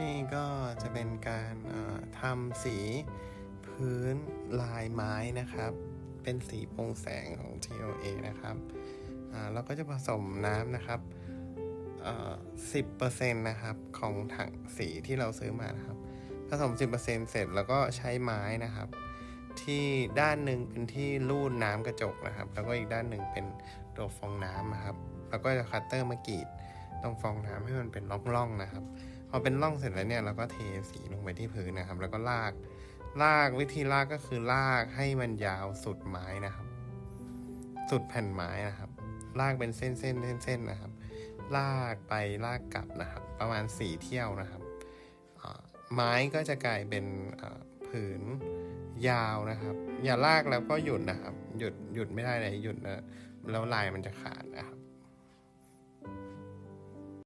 นี่ก็จะเป็นการทำสีพื้นลายไม้นะครับ เป็นสีโปร่งแสงของ TOA นะครับเราก็จะผสมน้ำนะครับสิบเปอร์เซ็นต์นะครับของถังสีที่เราซื้อมานะครับ ผสม10%เสร็จแล้วก็ใช้ไม้นะครับ ที่ด้านหนึ่งเป็นที่ลูดน้ำกระจกนะครับ แล้วก็อีกด้านหนึ่งเป็นตัวฟองน้ำนะครับ แล้วก็จะคัตเตอร์มากรีดตรงฟองน้ำให้มันเป็นร่องๆนะครับ พอเป็นร่องเสร็จแล้วเนี่ยเราก็เทสีลงไปที่พื้นนะครับ แล้วก็ลากลากวิธีลากก็คือลากให้มันยาวสุดไม้นะครับ สุดแผ่นไม้นะครับ ลากเป็นเส้นๆเส้นๆนะครับ ลากไปลากกลับนะครับ ประมาณสี่เที่ยวนะครับไม้ก็จะกลายเป็นผืนยาวนะครับ อย่าลากแล้วก็หยุดนะครับ หยุดหยุดไม่ได้เลยหยุดนะแล้วลายมันจะขาดนะครับ